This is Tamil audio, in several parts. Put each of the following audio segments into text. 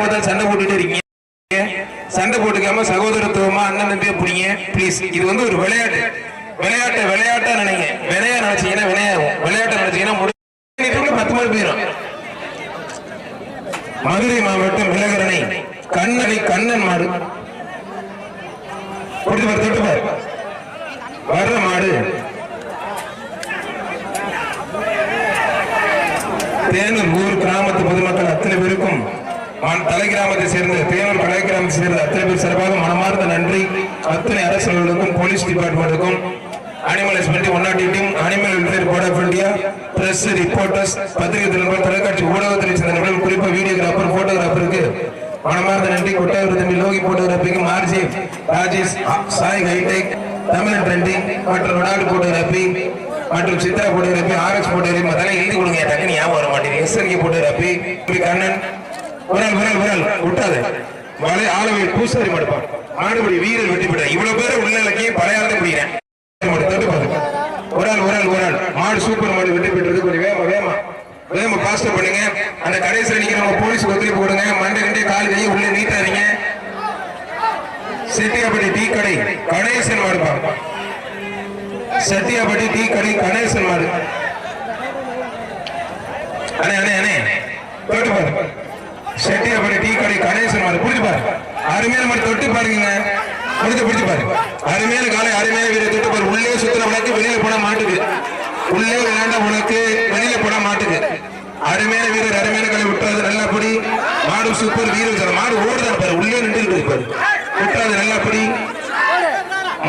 சண்டை போட்டுட்டு இருக்கீங்க. சண்டை போட்டுக்காம சகோதரத்துவமா அண்ணன் தம்பியை பிடிங்க. ப்ளீஸ் இது வந்து ஒரு விளையாட்டு. விளையாட்டை விளையாட்டா நினைங்க. வினையா நினைச்சீங்கன்னா வினையாகும். விளையாட்டை நினைச்சீங்கன்னா முடிவு பத்து மணி போயிடும். மதுரை மாவட்டம் விலகரணை. கண்ணனை கண்ணன் மாடு. கொடுத்து பாரு தொட்டு பாரு. வர்ற மாடு. தேனூர் ஊர் கிராமத்து பொதுமக்கள் அத்தனை பேருக்கும் மண் தலை கிராமத்தை சேர்ந்த தேவர் கலை கிராமத்தை சேர்ந்த அத்தனை பேர் சிறப்பாக மனமார்ந்த நன்றி. அத்தனை அரசுகளுக்கும் போலீஸ் டிபார்ட்மெண்ட்டுக்கும் animal husbandry ஒன்னாட்டி team animal welfare board of India press reporters பத்திரிகை தலைவர் தொலைக்காட்சி ஊடகத்துறை சேர்ந்த சேர்ந்தவர்கள் குறிப்பாக வீடியோகிராஃபர் போட்டோகிராஃபருக்கு மனமார்ந்த நன்றி. கொட்டாயூர் தம்பி லோகி போட்டோகிராஃபிக்கு Margie Rajesh Sai hi-tech Tamil trending மற்றும் ரொனால்டு போட்டோகிராஃபி மற்றும் சித்ரா போட்டோகிராஃபி ஆர்எஸ் போட்டோகிராஃபி அதெல்லாம் எழுதி கொடுங்க. டக்குன்னு ஞாபகம் வர மாட்டேங்குது எஸ்எல்கே போட்டோகிராஃபி கண்ணன் விரல் விரல் விரல். விட்டாது. மலை ஆளவை பூசாரி மடுப்பான். மாடுபடி வீரர் வெட்டி பெற்ற இவ்வளவு பேர் உள்ள இலக்கியம் பழையாத முடிகிறேன் ஒரு ஆள் ஒரு ஆள் ஒரு ஆள். மாடு சூப்பர் மாடு வெட்டி பெற்றது கொஞ்சம் வேமா வேகமா. வேகமா பாஸ்ட் பண்ணுங்க. அந்த கடைசியில் நிக்கிறவங்க போலீஸ் ஒத்துழைப்பு கொடுங்க. மண்டை கண்டே கால் கையை உள்ளே நீட்டாதீங்க. செட்டியாப்பட்டி டீ கடை கணேசன் மாடுப்பா சத்தியாப்பட்டி டீ கடை கணேசன் மாடு. அண்ணே அண்ணே அண்ணே. தொட்டு பாருங்க செட்டியப்படி டீ கடை கணேசன் மாடு புரிஞ்சு பாரு. அருமையான மாடு தொட்டு பாருங்க. முடிஞ்சு பிடிச்சு பாரு. அருமையான காலை அருமையான வீரர் தொட்டு பாரு. உள்ளே சுத்தின உனக்கு வெளியில போனா மாட்டுக்கு. உள்ளே விளையாண்ட உனக்கு வெளியில போனா மாட்டுது அருமையான வீரர் அருமையான காலை விட்டுறது நல்லபடி. மாடு சூப்பர் வீரர் சார். மாடு ஓடுதான் பாரு. உள்ளே நின்று பாரு. விட்டுறது நல்லபடி.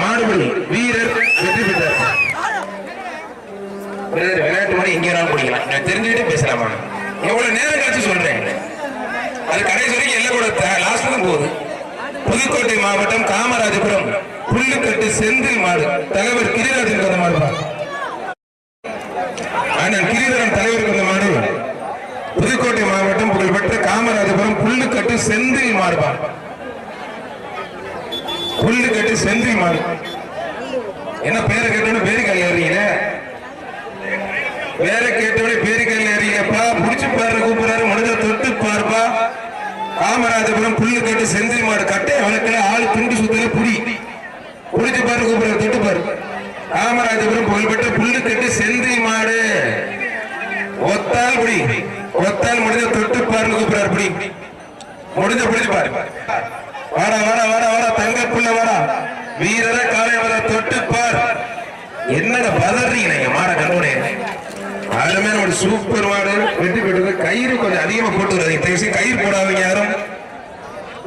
மாடுபடி வீரர் வெற்றி பெற்றார். விளையாட்டு மணி எங்க பிடிக்கலாம் நான் தெரிஞ்சுக்கிட்டே பேசலாமா? எவ்வளவு நேரம் கழிச்சு சொல்றேன்? அது கடைசி வரைக்கும் எல்லை கூட லாஸ்ட் தான் போகுது. புதுக்கோட்டை மாவட்டம் காமராஜபுரம் புல்லுக்கட்டு செந்தில் மாடு தலைவர் கிரிராஜன் கொண்ட மாடு ஆனால் கிரிதரன் தலைவர் கொண்ட மாடு. புதுக்கோட்டை மாவட்டம் புகழ்பெற்ற காமராஜபுரம் புல்லுக்கட்டு செந்தில் மாடுபா புல்லுக்கட்டு செந்தில் மாடு. என்ன பேரை கேட்டோட பேரு கல்ல ஏறீங்க வேற கேட்டவனே பேரு கல்ல ஏறீங்கப்பா புடிச்சு பாரு கூப்பிடுறாரு காமராஜபுரம் புல்லு கட்டு செந்தில் மாடு கட்டை வழக்கில் ஆள் துண்டு சுத்தல புடி. புடிச்சு பாரு கூப்பிடுறாரு தொட்டு பாரு. காமராஜபுரம் புகழ்பெற்ற புல்லு கட்டி செந்தில் மாடு. ஒத்தால் புடி. ஒத்தால் முடிஞ்ச தொட்டு பாருன்னு கூப்பிடுறாரு புடி. முடிஞ்ச புடிச்சு பாரு. வாடா வாடா வாடா வாடா தங்க புள்ள வாடா. வீரர காலை வர தொட்டு பார். என்னடா பதறீங்க நீங்க மாட கண்டோனே மேல ஒரு சூப்பர் மாடு வெற்றி பெற்றது கயிறு கொஞ்சம் அதிகமா போட்டு வராதீங்க. கயிறு போடாதீங்க யாரும்.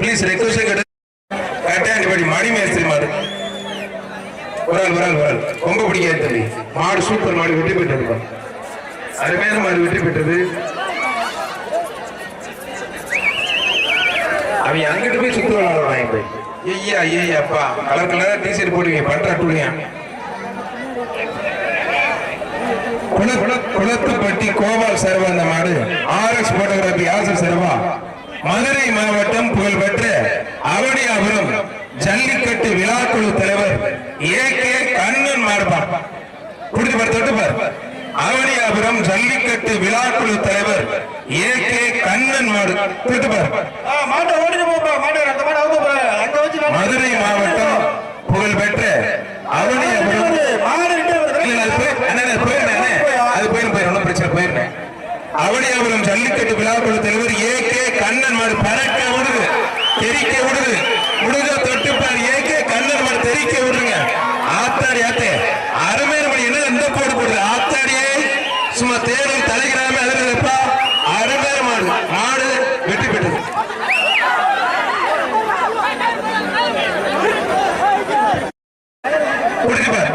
ப்ளீஸ் ரெக்வஸ்ட் கேட்டு கட்டாண்டிபடி மணி மேஸ்திரி மாடு ஒரு ஆள் ஒரு ஆள் ஒரு ஆள் ரொம்ப பிடிக்காது தம்பி. மாடு சூப்பர் மாடு வெற்றி பெற்றது. அருமையான மாடு வெற்றி பெற்றது. அவன் அங்கிட்டு போய் சுத்து விளாடுவான் போய் ஐயா ஐயா அப்பா. கலர் கலரா டிஷர்ட் போடுவீங்க. பண்ற அட்டுவீங்க குளத்துப்பட்டி கோபால் சர்வா அந்த மாடு. ஆர்எஸ் போட்டோகிராபி ஆசர் சர்வா மதுரை மாவட்டம் புகழ்பெற்ற அவனியாபுரம் ஜல்லிக்கட்டு விழாக்குழு தலைவர் ஏ கே கண்ணன் மாடுபா குடிச்சு பாரு தொட்டு பாரு. அவனியாபுரம் ஜல்லிக்கட்டு விழாக்குழு தலைவர் ஏ கே கண்ணன் மாடு. தொட்டு பாரு. மதுரை மாவட்டம் புகழ்பெற்ற அவனியாபுரம். அது பிரச்சனை, போயிருந்தேன். அவனியாபுரம் ஜல்லிக்கட்டு விழாக்குழு தலைவர் ஏ கே கண்ணன் மாடு பறக்க விடுது தெரிக்க விடுது முடிஞ்ச தொட்டுப்பார் ஏ கே கண்ணன் மாடு தெரிக்க விடுங்க ஆத்தாடி ஆத்தே அருமையான மணி என்ன இந்த போடு போடுது ஆத்தாடியே சும்மா தேடும் தலைகிறாம அதிர்ப்பா அருமையான மாடு மாடு வெற்றி பெற்றது புடிச்சு பாரு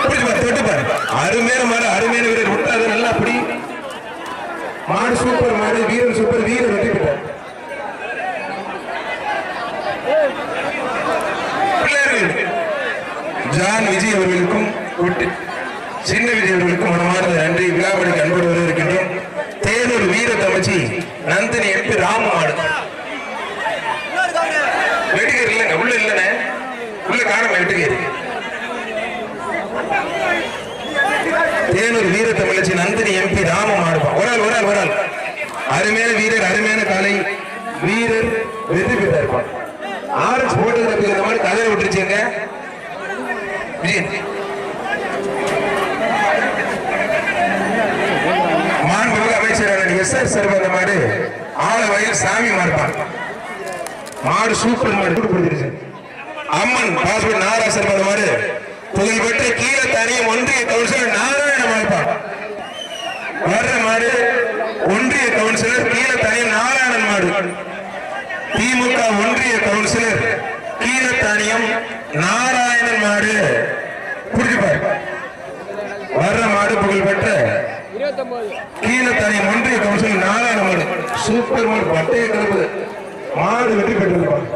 புடிச்சு பாரு தொட்டு பாரு அருமையான மாடு அருமையான வீரர் விட்டாது நல்லா அப்படி மாடு சூப்பர் மாடு வீரர் சூப்பர் வீரர் வெற்றி பெற்றார் பிள்ளையர்கள் ஜான் விஜய் அவர்களுக்கும் சின்ன விஜய் அவர்களுக்கும் மனமார்ந்த நன்றி. விழாவளிக்கு அன்போடு வரவேற்கின்றோம். தேனூர் வீர தமிச்சி நந்தினி எம்பி ராம ஆடு வெட்டுக்கேரி இல்லைங்க. உள்ள இல்லைண்ணே. உள்ள காணாம வெட்டுக்கேரி தேனூர் வீர தமிழச்சி நந்தினி எம்பி ராம ஆள் அருமையான வீரர் அருமையான காலை. வீரர் வெற்றி பெற்றார். ஆரஞ்சு போட்டோகிராஃபி இந்த மாதிரி கதையை விட்டுருச்சுங்க விஜயன் மாண்புமிகு அமைச்சரான எஸ் ஆர் சர்வந்த மாடு ஆள சாமி மாறுப்பான் மாடு சூப்பர் மாடு கொடுத்துருச்சு. அம்மன் பாஸ்போர்ட் நாரா சர்வந்த மாடு புகழ்பெற்ற கீழே தனியும் ஒன்றிய கவுன்சிலர் நாராயண மாறுப்பான் வர்ற மாடு ஒன்றிய கவுன்சிலர் கீழே தனியும் நாராயணன் மாடு திமுக ஒன்றிய கவுன்சிலர் கீழத்தானியம் நாராயணன் மாடு புரிஞ்சுப்பார் வர்ற மாடு புகழ்பெற்ற கீழத்தானியம் ஒன்றிய கவுன்சில் நாராயண மாடு. சூப்பர் மாடு பட்டைய கலப்பு மாடு வெற்றி பெற்றிருப்பாங்க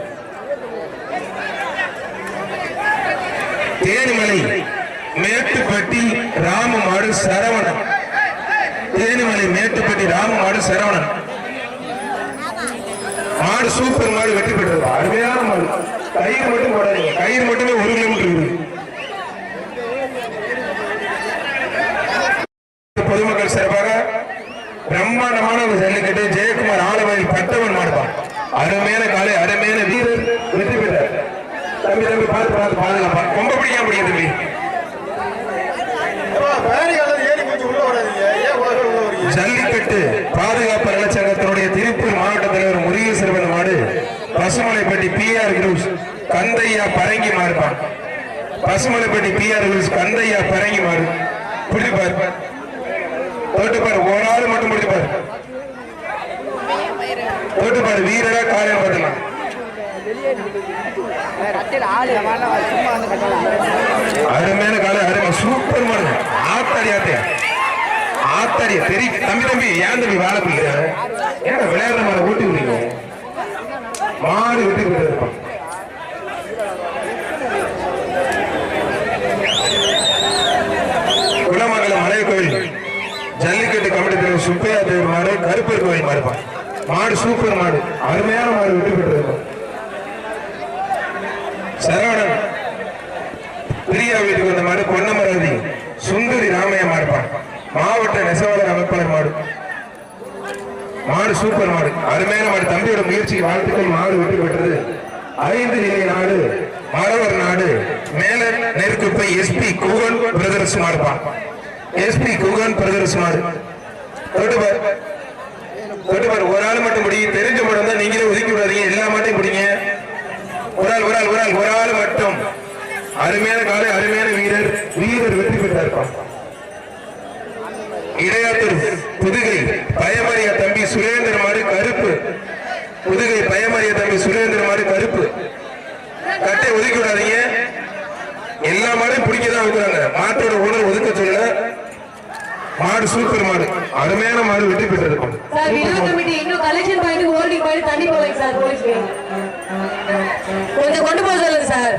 தேனிமலை மேட்டுப்பட்டி ராம மாடு சரவணன். தேனிமலை மேட்டுப்பட்டி ராம மாடு சரவணன். மாடு சூப்பர் மாடு வெற்றி பெற்றது அருமையான மாடு கயிறு மட்டும் போடாதீங்க கயிறு மட்டுமே ஒரு கிலோமீட்டர் இருக்கு பொதுமக்கள் சார்பாக பிரம்மாண்டமான ஒரு ஜல்லிக்கட்டு ஜெயக்குமார் ஆலவயல் பட்டவன் மாடுபான் அருமையான காலை அருமையான வீரர் வெற்றி பெற்றார் தம்பி தம்பி பார்த்து பார்த்து பாதுகாப்பா கொம்ப பிடிக்காம பிடிக்க தம்பி ஏப்பா, பேரிகால ஏறி கொஞ்சம் உள்ள வராதீங்க உலக உள்ள வரீங்க ஜல்லிக்கட்டு பாதுகாப்பு நலச்சங்கத்தினுடைய திருப்பூர் மாவட்ட தலைவர் முருகேஸ்வரன் மாடு Pasumalaipatti P R Cruz Kandaiah Parangi மாறுப்பான் Pasumalaipatti P R Cruz Kandaiah Parangi மாறு பிடிப்பார் தோட்டுப்பார் ஒரு ஆள் மட்டும் பிடிப்பார் தோட்டுப்பார் வீரரா காலையில் பார்த்துக்கலாம். அருமையான காலை அருமை சூப்பர் மாடு. ஆத்தாடி ஆத்தையா ஆத்தாடியா தெரி தம்பி தம்பி ஏன் தம்பி வாழ பிடிக்கிற ஏன் விளையாடுற மாட ஊட்டி விடுங்க மாடு விட்டு இருப்பான் குலமங்கலம் மலை கோயில். ஜல்லிக்கட்டு கமிட்டி தலைவர் சுப்பையா தேவர் மாடு கருப்பர் கோயில் மாடுப்பான் மாடு சூப்பர் மாடு. அருமையான மாடு விட்டு பெற்றிருப்பான் சரவணன். பிரியா வீட்டுக்கு வந்த மாடு பொன்னமரதி சுந்தரி ராமையா மாடுப்பான் மாவட்ட நெசவாளர் அமைப்பாளர் மாடு. மாடு சூப்பர் மாடு. அருமையான மாடு. தம்பியோட முயற்சிக்கு வாழ்த்துக்கள். மாடு வெற்றி பெற்றது. ஐந்து நிலை நாடு. மரவர் நாடு. மேல நெருக்குப்பை எஸ்பி குகன் பிரதர்ஸ் மாடுப்பான் எஸ்பி குகன் பிரதர்ஸ் மாடு. தொட்டுப்பார் தொட்டுப்பார் ஒரு ஆள் மட்டும் பிடிங்க. தெரிஞ்ச மாடு தான் நீங்களே ஒதுக்கி விடாதீங்க. எல்லா மாட்டையும் பிடிங்க. ஒரு ஆள் ஒரு ஆள் ஒரு ஆள் மட்டும் அருமையான காலை அருமையான வீரர் வீரர் வெற்றி பெற்றார் இடையாத்தூர் புதுகை பயமறிய தம்பி சுரேந்திர மாடு கருப்பு. புதுகை பயமறிய தம்பி சுரேந்திர மாடு கருப்பு. கட்டை ஒதுக்கி விடாதீங்க எல்லா மாடையும் பிடிக்க தான் மாட்டோட உணர்வு ஒதுக்க சொல்ல மாடு சூப்பர் மாடு. அருமையான மாடு வெற்றி பெற்றிருக்கும். சார் வினோத் கமிட்டி இன்னும் கலெக்ஷன் பாயிண்ட் ஹோல்டிங் பாயிண்ட் தண்ணி போலைங்க சார் போலீஸ் கொஞ்சம் கொண்டு போக சொல்லுங்க சார்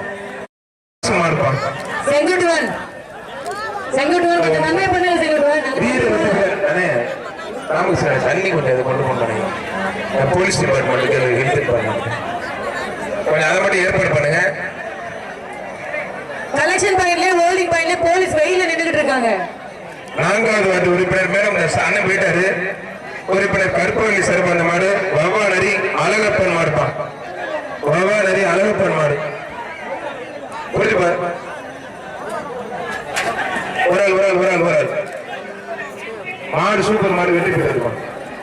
செங்குட்டுவன். செங்குட்டுவன் கொஞ்சம் நன்மை பண்ணுங்க செங்குட்டுவன். அண்ணே ராமகிருஷ்ணன் தண்ணி கொஞ்சம் இதை கொண்டு போனாங்க போலீஸ் டிபார்ட்மெண்ட்டுக்கு அதை எடுத்துட்டு போறாங்க கொஞ்சம் அதை மட்டும் ஏற்பாடு பண்ணுங்க. கலெக்ஷன் பாயிண்ட்லயே ஹோல்டிங் பாயிண்ட்லயே போலீஸ் வெயில நின்னுகிட்டு இருக்காங்க. நான்காவது வார்டு உறுப்பினர் மேடம் அண்ணன் போயிட்டாரு. உறுப்பினர் கருப்பவள்ளி சிறப்பான மாடு வவ்வாநரி அழகப்பன் மாடுப்பான் வவ்வாநரி அழகப்பன் மாடு புரிஞ்சு பாரு. ஒரு ஆள் ஒரு ஆள் ஒரு ஆள் ஒரு ஆள் மாடு சூப்பர் மாடு வெட்டி போயிருக்கோம்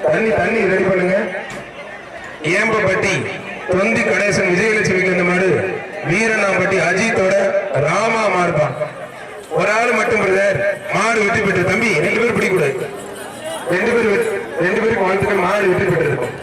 தண்ணி தண்ணி ரெடி பண்ணுங்க. ஏம்பப்பட்டி தொந்தி கணேசன் விஜயலட்சுமிக்கு இந்த மாடு வீரனாம்பட்டி அஜித்தோட ராமா மாறுப்பான் ஒரு ஆள் மட்டும் பிரதர் மாடு வெற்றி பெற்று தம்பி ரெண்டு பேரும் பிடிக்கூடாது. ரெண்டு பேரும் ரெண்டு பேருக்கு வாழ்த்துக்கள் மாடு வெற்றி பெற்றிருக்கோம்